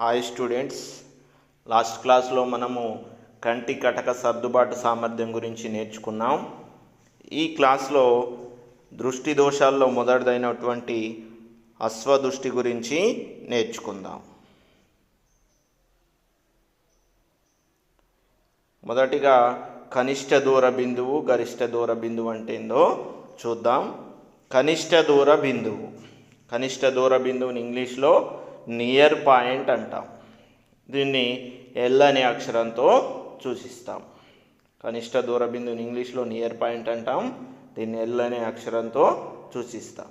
Hi students last క్లాస్లో మనము కంటి కటక సర్దుబాటు సామర్థ్యం గురించి నేర్చుకున్నాం. ఈ క్లాస్లో దృష్టి దోషాల్లో మొదటిదైనటువంటి అశ్వదృష్టి గురించి నేర్చుకుందాం. మొదటిగా కనిష్ట దూర బిందువు గరిష్ట దూర బిందువు అంటే ఏందో చూద్దాం. కనిష్ట దూర బిందువు. కనిష్ట దూర బిందువుని ఇంగ్లీష్లో నియర్ పాయింట్ అంటాం. దీన్ని ఎల్ అనే అక్షరంతో సూచిస్తాం. కనిష్ట దూర బిందువుని ఇంగ్లీష్లో నియర్ పాయింట్ అంటాం. దీన్ని ఎల్ అనే అక్షరంతో సూచిస్తాం.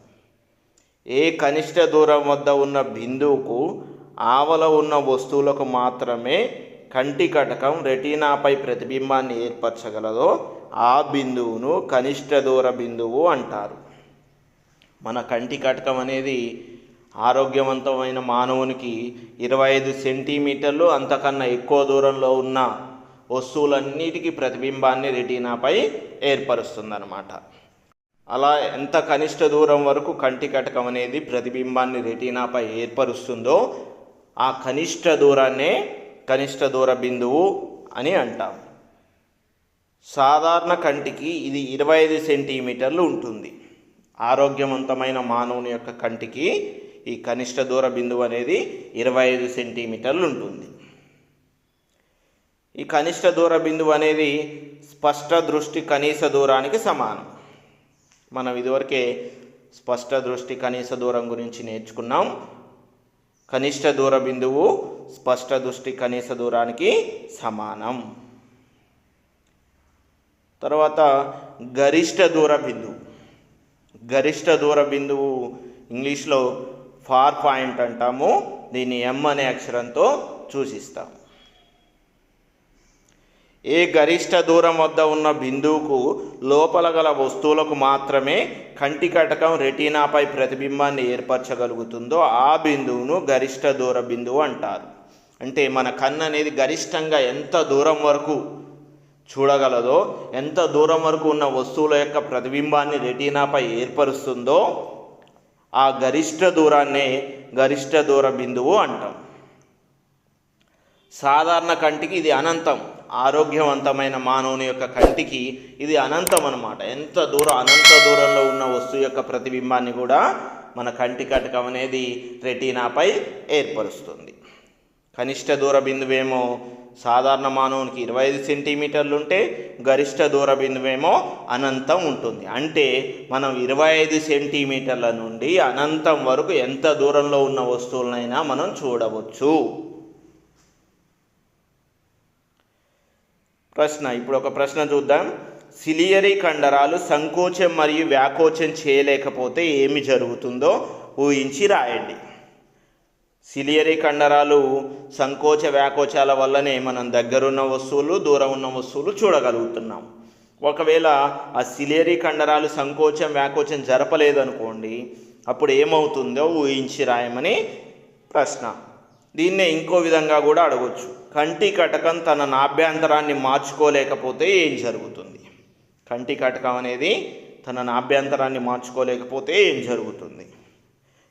ఏ కనిష్ట దూరం వద్ద ఉన్న బిందువుకు ఆవల ఉన్న వస్తువులకు మాత్రమే కంటి కటకం రెటీనాపై ప్రతిబింబాన్ని ఏర్పరచగలదో ఆ బిందువును కనిష్ట దూర బిందువు అంటారు. మన కంటి కటకం అనేది ఆరోగ్యవంతమైన మానవునికి ఇరవై ఐదు సెంటీమీటర్లు అంతకన్నా ఎక్కువ దూరంలో ఉన్న వస్తువులన్నిటికీ ప్రతిబింబాన్ని రెటీనాపై ఏర్పరుస్తుందన్నమాట. అలా ఎంత కనిష్ట దూరం వరకు కంటి కటకం అనేది ప్రతిబింబాన్ని రెటీనాపై ఏర్పరుస్తుందో ఆ కనిష్ట దూరాన్నే కనిష్ట దూర బిందువు అని అంటాం. సాధారణ కంటికి ఇది ఇరవై ఐదు సెంటీమీటర్లు ఉంటుంది. ఆరోగ్యవంతమైన మానవుని యొక్క కంటికి ఈ కనిష్ట దూర బిందువు అనేది ఇరవై ఐదు సెంటీమీటర్లు ఉంటుంది. ఈ కనిష్ట దూర బిందువు అనేది స్పష్ట దృష్టి కనీస దూరానికి సమానం. మనం ఇదివరకే స్పష్ట దృష్టి కనీస దూరం గురించి నేర్చుకున్నాం. కనిష్ట దూర బిందువు స్పష్ట దృష్టి కనీస దూరానికి సమానం. తర్వాత గరిష్ట దూర బిందువు. గరిష్ట దూర బిందువు ఇంగ్లీష్లో ఫార్ పాయింట్ అంటాము. దీన్ని ఎం అనే అక్షరంతో సూచిస్తాం ఏ గరిష్ట దూరం వద్ద ఉన్న బిందువుకు లోపల గల వస్తువులకు మాత్రమే కంటి కటకం రెటీనాపై ప్రతిబింబాన్ని ఏర్పరచగలుగుతుందో ఆ బిందువును గరిష్ట దూర బిందువు అంటారు. అంటే మన కన్ను అనేది గరిష్టంగా ఎంత దూరం వరకు చూడగలదో ఎంత దూరం వరకు ఉన్న వస్తువుల యొక్క ప్రతిబింబాన్ని రెటీనాపై ఏర్పరుస్తుందో ఆ గరిష్ట దూరాన్నే గరిష్ట దూర బిందువు అంటాం. సాధారణ కంటికి ఇది అనంతం. ఆరోగ్యవంతమైన మానవుని యొక్క కంటికి ఇది అనంతం అనమాట ఎంత దూరం అనంత దూరంలో ఉన్న వస్తువు యొక్క ప్రతిబింబాన్ని కూడా మన కంటి కటకం అనేది రెటీనాపై ఏర్పరుస్తుంది. కనిష్ట దూర బిందువేమో సాధారణ మానవునికి ఇరవై ఐదు సెంటీమీటర్లు ఉంటే గరిష్ట దూర బిందువేమో అనంతం ఉంటుంది. అంటే మనం ఇరవై ఐదు సెంటీమీటర్ల నుండి అనంతం వరకు ఎంత దూరంలో ఉన్న వస్తువులనైనా మనం చూడవచ్చు. ప్రశ్న ఇప్పుడు ఒక ప్రశ్న చూద్దాం. సిలియరీ కండరాలు సంకోచం మరియు వ్యాకోచం చేయలేకపోతే ఏమి జరుగుతుందో ఊహించి రాయండి. సిలియరీ కండరాలు సంకోచ వ్యాకోచాల వల్లనే మనం దగ్గరున్న వస్తువులు దూరం ఉన్న వస్తువులు చూడగలుగుతున్నాం. ఒకవేళ ఆ సిలియరీ కండరాలు సంకోచం వ్యాకోచం జరపలేదనుకోండి అప్పుడు ఏమవుతుందో ఊహించి రాయమని ప్రశ్న. దీన్నే ఇంకో విధంగా కూడా అడగొచ్చు. కంటి కటకం తన నాభ్యంతరాన్ని మార్చుకోలేకపోతే ఏం జరుగుతుంది? కంటి కటకం అనేది తన నాభ్యంతరాన్ని మార్చుకోలేకపోతే ఏం జరుగుతుంది?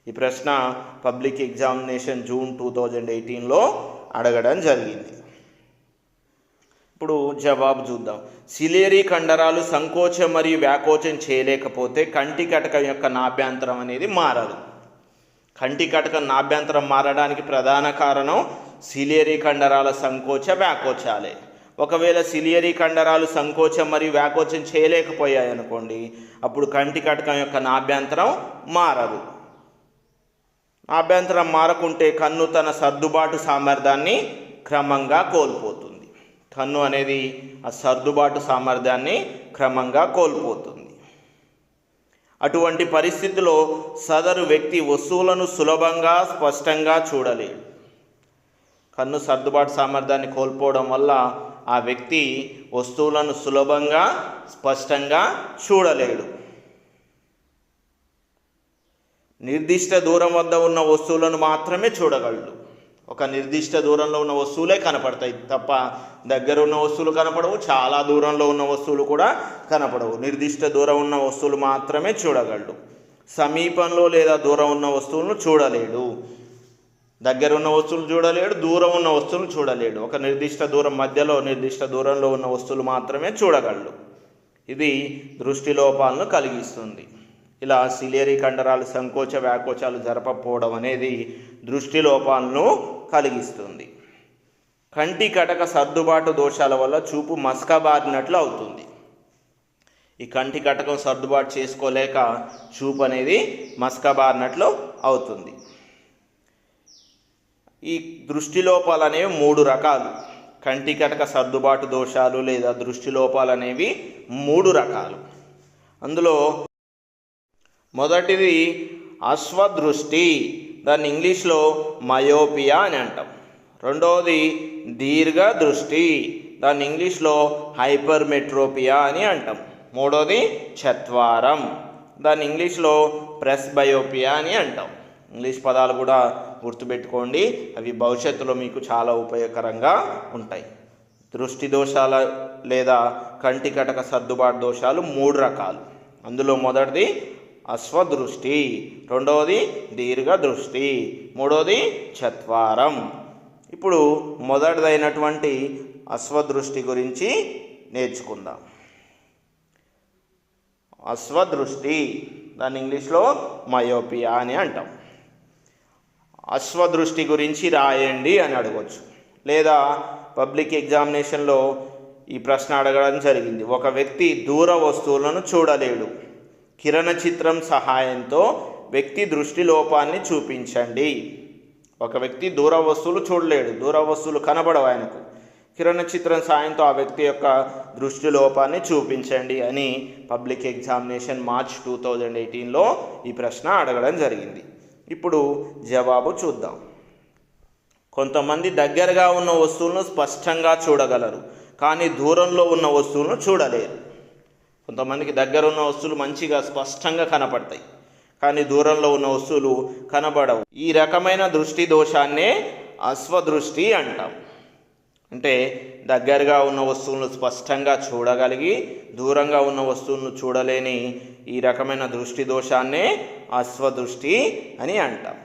ఈ ప్రశ్న public examination June two thousand ఎయిటీన్లో అడగడం జరిగింది. ఇప్పుడు జవాబు చూద్దాం. సిలేరీ కండరాలు సంకోచం మరియు వ్యాకోచం చేయలేకపోతే కంటి కటకం యొక్క నాభ్యంతరం అనేది మారదు. కంటి కటకం నాభ్యంతరం మారడానికి ప్రధాన కారణం సిలేరీ కండరాల సంకోచ వ్యాకోచాలే. ఒకవేళ సిలియరీ కండరాలు సంకోచం మరియు వ్యాకోచం చేయలేకపోయాయి అనుకోండి అప్పుడు కంటి కటకం యొక్క నాభ్యంతరం మారదు. అభ్యంతరం మారకుంటే కన్ను తన సర్దుబాటు సామర్థ్యాన్ని క్రమంగా కోల్పోతుంది. కన్ను అనేది ఆ సర్దుబాటు సామర్థ్యాన్ని క్రమంగా కోల్పోతుంది. అటువంటి పరిస్థితిలో సదరు వ్యక్తి వస్తువులను సులభంగా స్పష్టంగా చూడలేడు. కన్ను సర్దుబాటు సామర్థ్యాన్ని కోల్పోవడం వల్ల ఆ వ్యక్తి వస్తువులను సులభంగా స్పష్టంగా చూడలేడు. నిర్దిష్ట దూరం వద్ద ఉన్న వస్తువులను మాత్రమే చూడగలడు. ఒక నిర్దిష్ట దూరంలో ఉన్న వస్తువులే కనపడతాయి తప్ప దగ్గర ఉన్న వస్తువులు కనపడవు చాలా దూరంలో ఉన్న వస్తువులు కూడా కనపడవు. నిర్దిష్ట దూరం ఉన్న వస్తువులు మాత్రమే చూడగలడు. సమీపంలో లేదా దూరం ఉన్న వస్తువులను చూడలేడు. దగ్గర ఉన్న వస్తువులు చూడలేడు దూరం ఉన్న వస్తువులు చూడలేడు. ఒక నిర్దిష్ట దూరం మధ్యలో నిర్దిష్ట దూరంలో ఉన్న వస్తువులు మాత్రమే చూడగలడు. ఇది దృష్టి లోపాలను కలిగిస్తుంది. ఇలా సిలేరి కండరాలు సంకోచ వ్యాకోచాలు జరపకపోవడం అనేది దృష్టి లోపాలను కలిగిస్తుంది. కంటి కటక సర్దుబాటు దోషాల వల్ల చూపు మస్కబారినట్లు అవుతుంది. ఈ కంటి కటకం సర్దుబాటు చేసుకోలేక చూపు అనేది మస్కబారినట్లు అవుతుంది. ఈ దృష్టి లోపాలు అనేవి మూడు రకాలు. కంటి కటక సర్దుబాటు దోషాలు లేదా దృష్టి లోపాలు అనేవి మూడు రకాలు. అందులో మొదటిది అశ్వదృష్టి. దాన్ని ఇంగ్లీష్లో మయోపియా అని అంటాం. రెండవది దీర్ఘ దృష్టి దాన్ని ఇంగ్లీష్లో హైపర్మెట్రోపియా అని అంటాం. మూడోది చత్వారం. దాన్ని ఇంగ్లీష్లో ప్రెస్ బయోపియా అని అంటాం. ఇంగ్లీష్ పదాలు కూడా గుర్తుపెట్టుకోండి. అవి భవిష్యత్తులో మీకు చాలా ఉపయోగకరంగా ఉంటాయి. దృష్టి దోషాల లేదా కంటి కటక సర్దుబాటు దోషాలు మూడు రకాలు. అందులో మొదటిది అశ్వదృష్టి. రెండవది దీర్ఘ దృష్టి మూడవది చత్వారం. ఇప్పుడు మొదటిదైనటువంటి అశ్వదృష్టి గురించి నేర్చుకుందాం. అశ్వదృష్టి దాన్ని ఇంగ్లీష్లో మయోపియా అని అంటాం. అశ్వదృష్టి గురించి రాయండి అని అడగవచ్చు లేదా పబ్లిక్ ఎగ్జామినేషన్లో ఈ ప్రశ్న అడగడం జరిగింది. ఒక వ్యక్తి దూర వస్తువులను చూడలేడు. కిరణ చిత్రం సహాయంతో వ్యక్తి దృష్టి లోపాన్ని చూపించండి. ఒక వ్యక్తి దూర వస్తువులు చూడలేడు. దూర వస్తువులు కనబడవు ఆయనకు. కిరణ చిత్రం సాయంతో ఆ వ్యక్తి యొక్క దృష్టి లోపాన్ని చూపించండి అని public examination March two thousand ఎయిటీన్లో ఈ ప్రశ్న అడగడం జరిగింది. ఇప్పుడు జవాబు చూద్దాం. కొంతమంది దగ్గరగా ఉన్న వస్తువులను స్పష్టంగా చూడగలరు కానీ దూరంలో ఉన్న వస్తువులను చూడలేరు. కొంతమందికి దగ్గర ఉన్న వస్తువులు మంచిగా స్పష్టంగా కనపడతాయి. కానీ దూరంలో ఉన్న వస్తువులు కనబడవు. ఈ రకమైన దృష్టి దోషాన్నే అశ్వదృష్టి అంటాం. అంటే దగ్గరగా ఉన్న వస్తువులను స్పష్టంగా చూడగలిగి దూరంగా ఉన్న వస్తువులను చూడలేని ఈ రకమైన దృష్టి దోషాన్నే అశ్వదృష్టి అని అంటాం.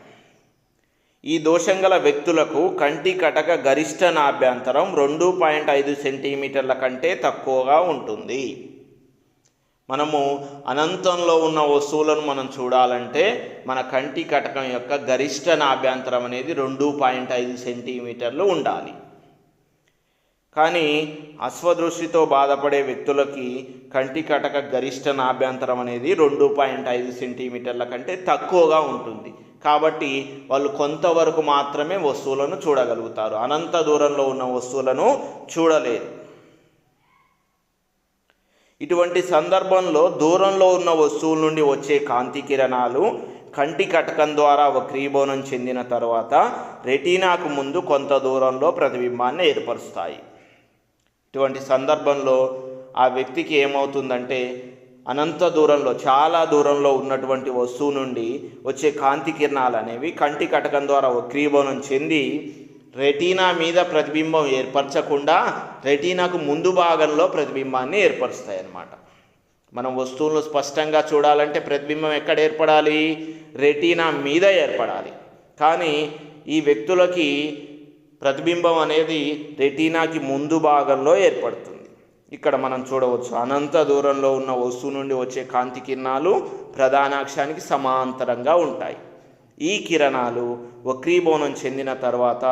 ఈ దోషం గల వ్యక్తులకు కంటి కటక గరిష్ట నాభ్యంతరం రెండు పాయింట్ ఐదు సెంటీమీటర్ల కంటే తక్కువగా ఉంటుంది. మనము అనంతంలో ఉన్న వస్తువులను మనం చూడాలంటే మన కంటి కటకం యొక్క గరిష్ట నాభ్యంతరం అనేది రెండు పాయింట్ ఐదు సెంటీమీటర్లు ఉండాలి. కానీ అశ్వదృష్టితో బాధపడే వ్యక్తులకి కంటి కటక గరిష్ట నాభ్యంతరం అనేది రెండు పాయింట్ ఐదు సెంటీమీటర్ల కంటే తక్కువగా ఉంటుంది. కాబట్టి వాళ్ళు కొంతవరకు మాత్రమే వస్తువులను చూడగలుగుతారు. అనంత దూరంలో ఉన్న వస్తువులను చూడలేరు. ఇటువంటి సందర్భంలో దూరంలో ఉన్న వస్తువుల నుండి వచ్చే కాంతి కిరణాలు కంటి కటకం ద్వారా వక్రీభవనం చెందిన తర్వాత రెటీనాకు ముందు కొంత దూరంలో ప్రతిబింబాన్ని ఏర్పరుస్తాయి. ఇటువంటి సందర్భంలో ఆ వ్యక్తికి ఏమవుతుందంటే అనంత దూరంలో చాలా దూరంలో ఉన్నటువంటి వస్తువు నుండి వచ్చే కాంతి కిరణాలు అనేవి కంటి కటకం ద్వారా వక్రీభవనం చెంది రెటీనా మీద ప్రతిబింబం ఏర్పరచకుండా రెటీనాకు ముందు భాగంలో ప్రతిబింబాన్ని ఏర్పరుస్తాయి అన్నమాట మనం వస్తువులను స్పష్టంగా చూడాలంటే ప్రతిబింబం ఎక్కడ ఏర్పడాలి? రెటీనా మీద ఏర్పడాలి. కానీ ఈ వ్యక్తులకి ప్రతిబింబం అనేది రెటీనాకి ముందు భాగంలో ఏర్పడుతుంది. ఇక్కడ మనం చూడవచ్చు అనంత దూరంలో ఉన్న వస్తువు నుండి వచ్చే కాంతి కిరణాలు ప్రధానాక్షానికి సమాంతరంగా ఉంటాయి. ఈ కిరణాలు వక్రీభవనం చెందిన తర్వాత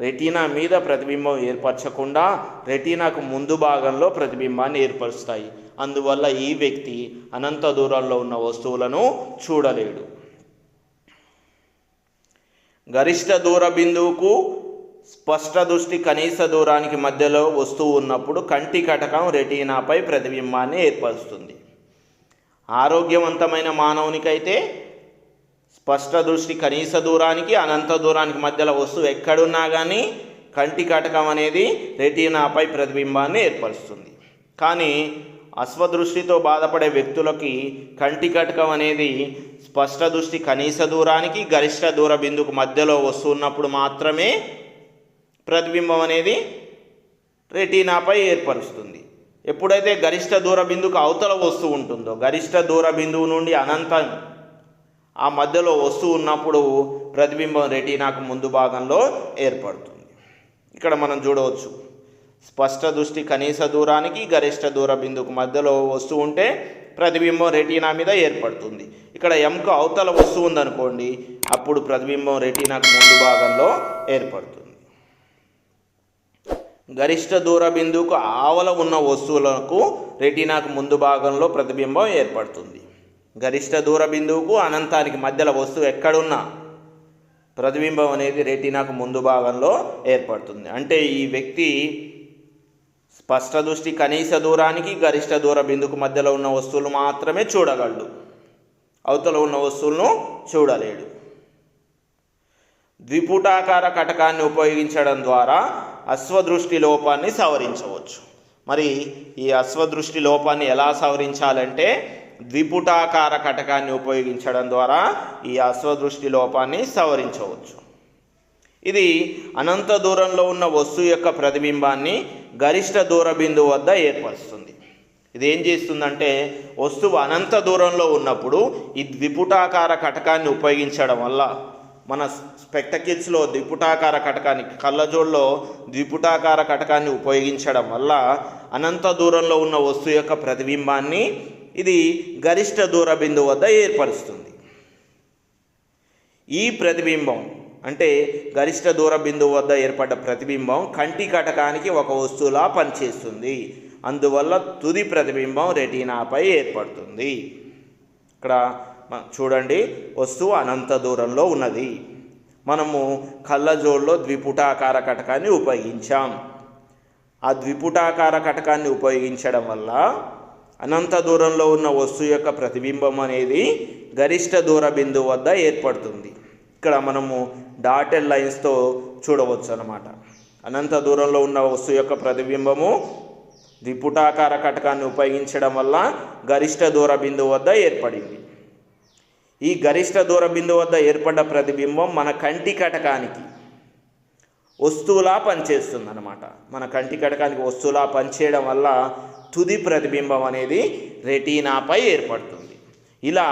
రెటీనా మీద ప్రతిబింబం ఏర్పరచకుండా రెటీనాకు ముందు భాగంలో ప్రతిబింబాన్ని ఏర్పరుస్తాయి. అందువల్ల ఈ వ్యక్తి అనంత దూరంలో ఉన్న వస్తువులను చూడలేడు. గరిష్ట దూర బిందువుకు స్పష్ట దృష్టి కనీస దూరానికి మధ్యలో వస్తువు ఉన్నప్పుడు కంటి కటకం రెటీనాపై ప్రతిబింబాన్ని ఏర్పరుస్తుంది. ఆరోగ్యవంతమైన మానవునికైతే స్పష్ట దృష్టి కనీస దూరానికి అనంత దూరానికి మధ్యలో వస్తువు ఎక్కడున్నా కానీ కంటి కటకం అనేది రెటీనాపై ప్రతిబింబాన్ని ఏర్పరుస్తుంది. కానీ అశ్వదృష్టితో బాధపడే వ్యక్తులకి కంటి కటకం అనేది స్పష్ట దృష్టి కనీస దూరానికి గరిష్ట దూర బిందుకు మధ్యలో వస్తున్నప్పుడు మాత్రమే ప్రతిబింబం అనేది రెటీనాపై ఏర్పరుస్తుంది. ఎప్పుడైతే గరిష్ట దూర బిందుకు అవతల వస్తువు ఉంటుందో గరిష్ట దూర బిందువు నుండి అనంతం ఆ మధ్యలో వస్తువు ఉన్నప్పుడు ప్రతిబింబం రెటీనాకు ముందు భాగంలో ఏర్పడుతుంది. ఇక్కడ మనం చూడవచ్చు. స్పష్ట దృష్టి కనీస దూరానికి గరిష్ట దూర బిందుకు మధ్యలో వస్తువు ఉంటే ప్రతిబింబం రెటీనా మీద ఏర్పడుతుంది. ఇక్కడ ఎంకు అవతల వస్తువు ఉందనుకోండి అప్పుడు ప్రతిబింబం రెటీనాకు ముందు భాగంలో ఏర్పడుతుంది. గరిష్ట దూర బిందువుకు ఆవల ఉన్న వస్తువులకు రెటీనాకు ముందు భాగంలో ప్రతిబింబం ఏర్పడుతుంది. గరిష్ట దూర బిందువుకు అనంతానికి మధ్యలో వస్తువు ఎక్కడున్నా ప్రతిబింబం అనేది రెటీనాకు ముందు భాగంలో ఏర్పడుతుంది. అంటే ఈ వ్యక్తి స్పష్ట దృష్టి కనీస దూరానికి గరిష్ట దూర బిందుకు మధ్యలో ఉన్న వస్తువులు మాత్రమే చూడగలడు. అవతల ఉన్న వస్తువులను చూడలేడు. ద్విపుటాకార కటకాన్ని ఉపయోగించడం ద్వారా అశ్వదృష్టి లోపాన్ని సవరించవచ్చు. మరి ఈ అశ్వదృష్టి లోపాన్ని ఎలా సవరించాలంటే ద్విపుటాకార కటకాన్ని ఉపయోగించడం ద్వారా ఈ అశ్వదృష్టి లోపాన్ని సవరించవచ్చు. ఇది అనంత దూరంలో ఉన్న వస్తువు యొక్క ప్రతిబింబాన్ని గరిష్ట దూర బిందువు వద్ద ఏర్పరుస్తుంది. ఇది ఏం చేస్తుందంటే వస్తువు అనంత దూరంలో ఉన్నప్పుడు ఈ ద్విపుటాకార కటకాన్ని ఉపయోగించడం వల్ల మన స్పెక్టకిల్స్లో ద్విపుటాకార కటకాన్ని కళ్ళజోళ్ళలో ద్విపుటాకార కటకాన్ని ఉపయోగించడం వల్ల అనంత దూరంలో ఉన్న వస్తువు యొక్క ప్రతిబింబాన్ని ఇది గరిష్ట దూర బిందువు వద్ద ఏర్పరుస్తుంది. ఈ ప్రతిబింబం అంటే గరిష్ట దూర బిందువు వద్ద ఏర్పడ్డ ప్రతిబింబం కంటి కటకానికి ఒక వస్తువులా పనిచేస్తుంది. అందువల్ల తుది ప్రతిబింబం రెటీనాపై ఏర్పడుతుంది. ఇక్కడ చూడండి వస్తువు అనంత దూరంలో ఉన్నది. మనము కళ్ళజోడులో ద్విపుటాకార కటకాన్ని ఉపయోగించాం. ఆ ద్విపుటాకార కటకాన్ని ఉపయోగించడం వల్ల అనంత దూరంలో ఉన్న వస్తువు యొక్క ప్రతిబింబం అనేది గరిష్ట దూర బిందువు వద్ద ఏర్పడుతుంది. ఇక్కడ మనము డాటెడ్ లైన్స్తో చూడవచ్చు అన్నమాట. అనంత దూరంలో ఉన్న వస్తువు యొక్క ప్రతిబింబము ద్విపుటాకార కటకాన్ని ఉపయోగించడం వల్ల గరిష్ట దూర బిందువు వద్ద ఏర్పడింది. ఈ గరిష్ట దూర బిందువు వద్ద ఏర్పడ్డ ప్రతిబింబం మన కంటి కటకానికి వస్తువులా పనిచేస్తుంది అనమాట మన కంటి కటకానికి వస్తువులా పనిచేయడం వల్ల తుది ప్రతిబింబం అనేది రెటీనాపై ఏర్పడుతుంది. ఇలా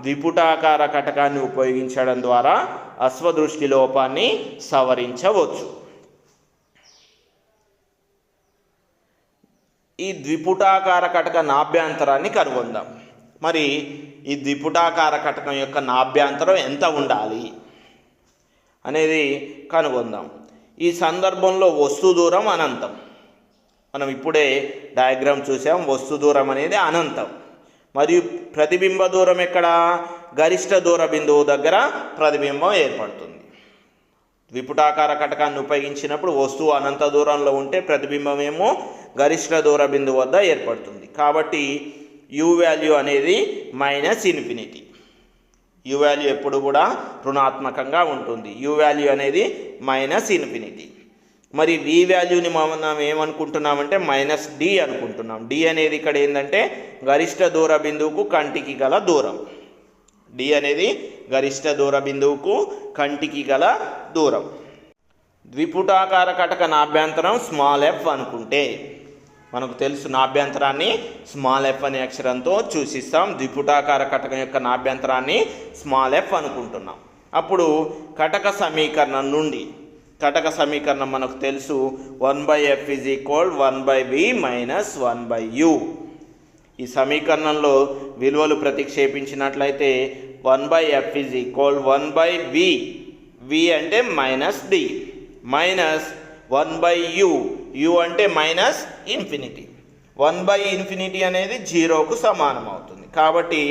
ద్విపుటాకార కటకాన్ని ఉపయోగించడం ద్వారా అశ్వదృష్టి లోపాన్ని సవరించవచ్చు. ఈ ద్విపుటాకార కటక నాభ్యంతరాన్ని కనుగొందాం. మరి ఈ ద్విపుటాకార కటకం యొక్క నాభ్యంతరం ఎంత ఉండాలి అనేది కనుగొందాం. ఈ సందర్భంలో వస్తు దూరం అనంతం. మనం ఇప్పుడే డయాగ్రామ్ చూసాం వస్తు దూరం అనేది అనంతం. మరియు ప్రతిబింబ దూరం ఎక్కడ? గరిష్ట దూర బిందువు దగ్గర ప్రతిబింబం ఏర్పడుతుంది. ద్విపుటాకార కటకాన్ని ఉపయోగించినప్పుడు వస్తువు అనంత దూరంలో ఉంటే ప్రతిబింబం ఏమో గరిష్ట దూర బిందువు వద్ద ఏర్పడుతుంది. కాబట్టి యు వాల్యూ అనేది మైనస్ ఇన్ఫినిటీ యు వాల్యూ ఎప్పుడు కూడా రుణాత్మకంగా ఉంటుంది. యు వాల్యూ అనేది మైనస్ ఇన్ఫినిటీ మరి వి వాల్యూని మనం ఏమనుకుంటున్నామంటే మైనస్ డి అనుకుంటున్నాం. డి అనేది ఇక్కడ ఏంటంటే గరిష్ట దూర బిందువుకు కంటికి గల దూరం. డి అనేది గరిష్ట దూర బిందువుకు కంటికి గల దూరం. ద్విపుటాకార కటక నాభ్యంతరం స్మాల్ ఎఫ్ అనుకుంటే మనకు తెలుసు నాభ్యంతరాన్ని స్మాల్ ఎఫ్ అనే అక్షరంతో సూచిస్తాం. ద్విపుటాకార కటకం యొక్క నాభ్యంతరాన్ని స్మాల్ ఎఫ్ అనుకుంటున్నాం. అప్పుడు కటక సమీకరణం నుండి కటక సమీకరణం మనకు తెలుసు. One by F is equal one by V minus one by U ఈ సమీకరణంలో విలువలు ప్రతిక్షేపించినట్లయితే one by F is equal one by V V అంటే minus D minus one by U U అంటే minus infinity one by infinity అనేది జీరోకు సమానం అవుతుంది. కాబట్టి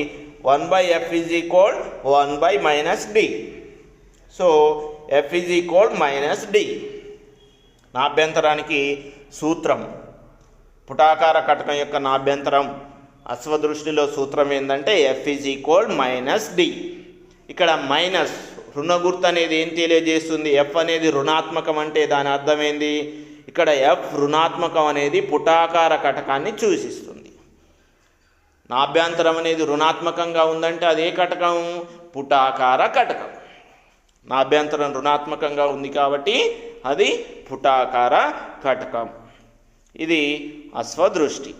one by F is equal one by minus D so F is equal minus D నాభ్యంతరానికి సూత్రం. పుటాకార కటకం యొక్క నాభ్యంతరం అశ్వదృష్టిలో సూత్రం ఏంటంటే F is equal minus D ఇక్కడ మైనస్ రుణ గుర్తు అనేది ఏం తెలియజేస్తుంది? ఎఫ్ అనేది రుణాత్మకం అంటే దాని అర్థం ఏంది? ఇక్కడ ఎఫ్ రుణాత్మకం అనేది పుటాకార కటకాన్ని సూచిస్తుంది. నాభ్యంతరం అనేది రుణాత్మకంగా ఉందంటే అదే కటకం? పుటాకార కటకం. నాభ్యంతరం రుణాత్మకంగా ఉంది కాబట్టి అది పుటాకార కటకం. ఇది అశ్వదృష్టి.